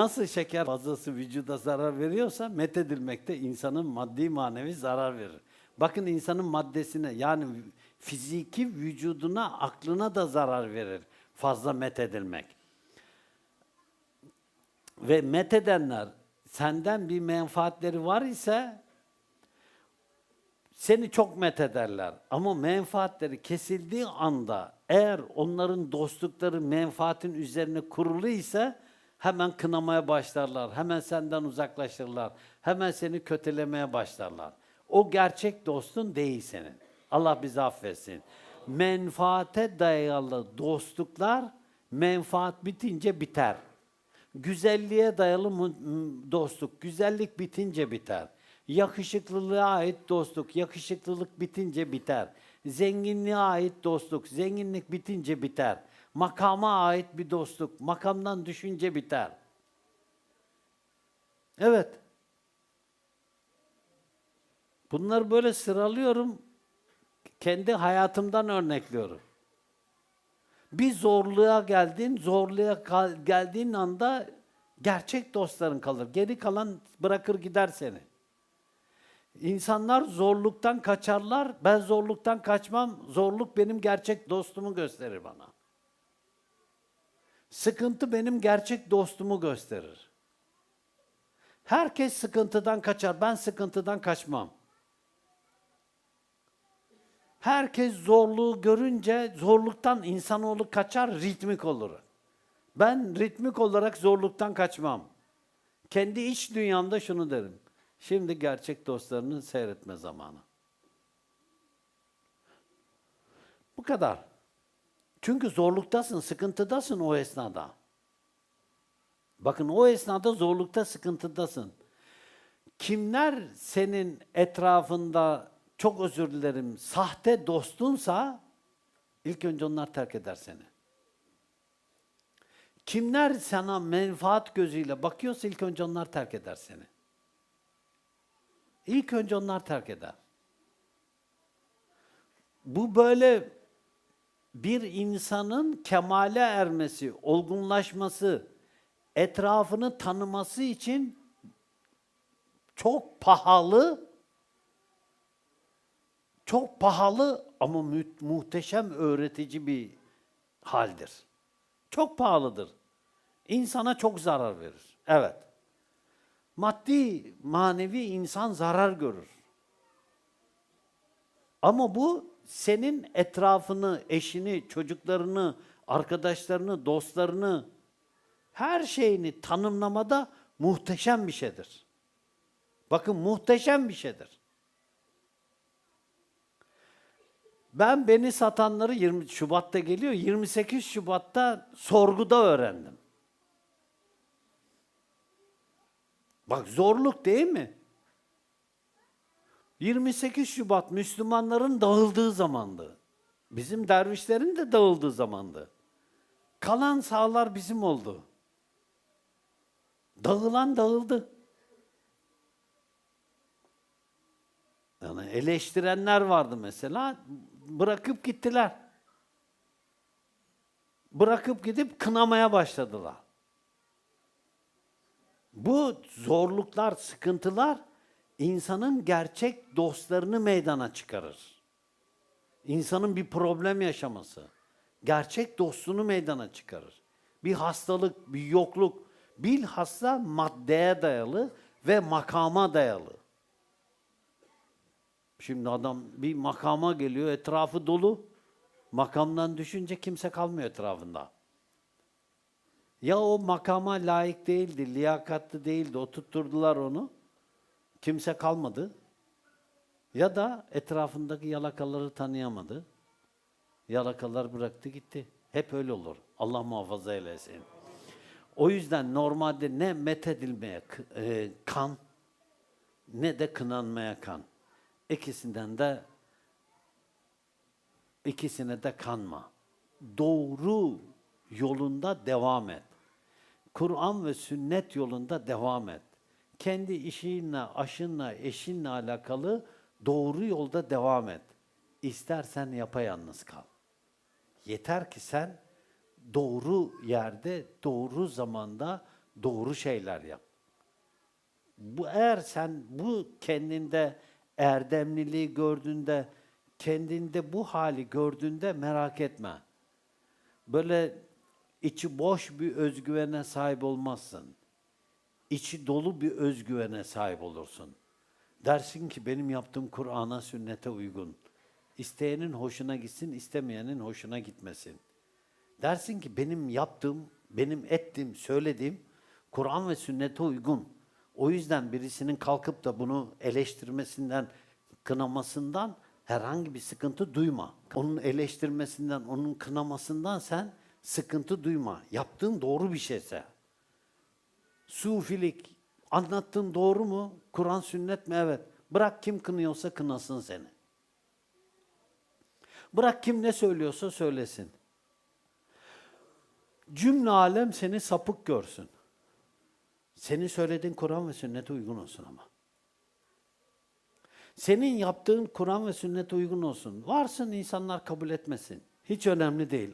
Nasıl şeker fazlası vücuda zarar veriyorsa methedilmekte insanın maddi manevi zarar verir. Bakın insanın maddesine yani fiziki vücuduna, aklına da zarar verir fazla methedilmek. Ve methedenler senden bir menfaatleri var ise seni çok methederler. Ama menfaatleri kesildiği anda eğer onların dostlukları menfaatin üzerine kurulu ise hemen kınamaya başlarlar. Hemen senden uzaklaşırlar. Hemen seni kötülemeye başlarlar. O gerçek dostun değil senin. Allah bizi affetsin. Menfaate dayalı dostluklar menfaat bitince biter. Güzelliğe dayalı dostluk, güzellik bitince biter. Yakışıklılığa ait dostluk, yakışıklılık bitince biter. Zenginliğe ait dostluk, zenginlik bitince biter. Makama ait bir dostluk, makamdan düşünce biter. Evet. Bunları böyle sıralıyorum. Kendi hayatımdan örnekliyorum. Bir zorluğa geldin, zorluğa geldiğin anda gerçek dostların kalır. Geri kalan bırakır gider seni. İnsanlar zorluktan kaçarlar. Ben zorluktan kaçmam. Zorluk benim gerçek dostumu gösterir bana. Sıkıntı benim gerçek dostumu gösterir. Herkes sıkıntıdan kaçar. Ben sıkıntıdan kaçmam. Herkes zorluğu görünce zorluktan insanoğlu kaçar, ritmik olur. Ben ritmik olarak zorluktan kaçmam. Kendi iç dünyamda şunu derim. Şimdi gerçek dostlarını seyretme zamanı. Bu kadar. Çünkü zorluktasın, sıkıntıdasın o esnada. Bakın o esnada zorlukta, sıkıntıdasın. Kimler senin etrafında çok özür dilerim sahte dostunsa ilk önce onlar terk eder seni. Kimler sana menfaat gözüyle bakıyorsa ilk önce onlar terk eder seni. İlk önce onlar terk eder. Bu böyle bir insanın kemale ermesi, olgunlaşması, etrafını tanıması için çok pahalı, çok pahalı ama mü- muhteşem öğretici bir haldir. Çok pahalıdır. İnsana çok zarar verir. Evet. Maddi, manevi insan zarar görür. Ama bu senin etrafını, eşini, çocuklarını, arkadaşlarını, dostlarını, her şeyini tanımlamada muhteşem bir şeydir. Bakın muhteşem bir şeydir. Ben beni satanları 20 Şubat'ta geliyor. 28 Şubat'ta sorguda öğrendim. Bak zorluk değil mi? 28 Şubat Müslümanların dağıldığı zamandı. Bizim dervişlerin de dağıldığı zamandı. Kalan sağlar bizim oldu. Dağılan dağıldı. Yani eleştirenler vardı mesela, bırakıp gittiler. Bırakıp gidip kınamaya başladılar. Bu zorluklar, sıkıntılar insanın gerçek dostlarını meydana çıkarır. İnsanın bir problem yaşaması, gerçek dostunu meydana çıkarır. Bir hastalık, bir yokluk, bilhassa maddeye dayalı ve makama dayalı. Şimdi adam bir makama geliyor, etrafı dolu. Makamdan düşünce kimse kalmıyor etrafında. Ya o makama layık değildi, liyakatlı değildi, o tutturdular onu. Kimse kalmadı. Ya da etrafındaki yalakaları tanıyamadı. Yalakalar bıraktı gitti. Hep öyle olur. Allah muhafaza eylesin. O yüzden normalde ne methedilmeye e, kan ne de kınanmaya kan. İkisinden de ikisine de kanma. Doğru yolunda devam et. Kur'an ve sünnet yolunda devam et. Kendi işinle, aşınla, eşinle alakalı doğru yolda devam et. İstersen yapayalnız kal. Yeter ki sen doğru yerde, doğru zamanda, Doğru şeyler yap. Bu eğer sen bu kendinde erdemliliği gördüğünde, kendinde bu hali gördüğünde merak etme. Böyle içi boş bir özgüvene sahip olmazsın. İçi dolu bir özgüvene sahip olursun. Dersin ki benim yaptığım Kur'an'a, sünnete uygun. İsteyenin hoşuna gitsin, istemeyenin hoşuna gitmesin. Dersin ki benim yaptığım, benim ettiğim, söylediğim Kur'an ve sünnete uygun. O yüzden birisinin kalkıp da bunu eleştirmesinden, kınamasından herhangi bir sıkıntı duyma. Onun eleştirmesinden, onun kınamasından sen sıkıntı duyma. Yaptığın doğru bir şeyse. Sufilik, anlattığın doğru mu? Kur'an, sünnet mi? Evet. Bırak kim kınıyorsa kınasın seni. Bırak kim ne söylüyorsa söylesin. Cümle alem seni sapık görsün. Senin söylediğin Kur'an ve sünnete uygun olsun ama. Senin yaptığın Kur'an ve sünnete uygun olsun. Varsın insanlar kabul etmesin. Hiç önemli değil.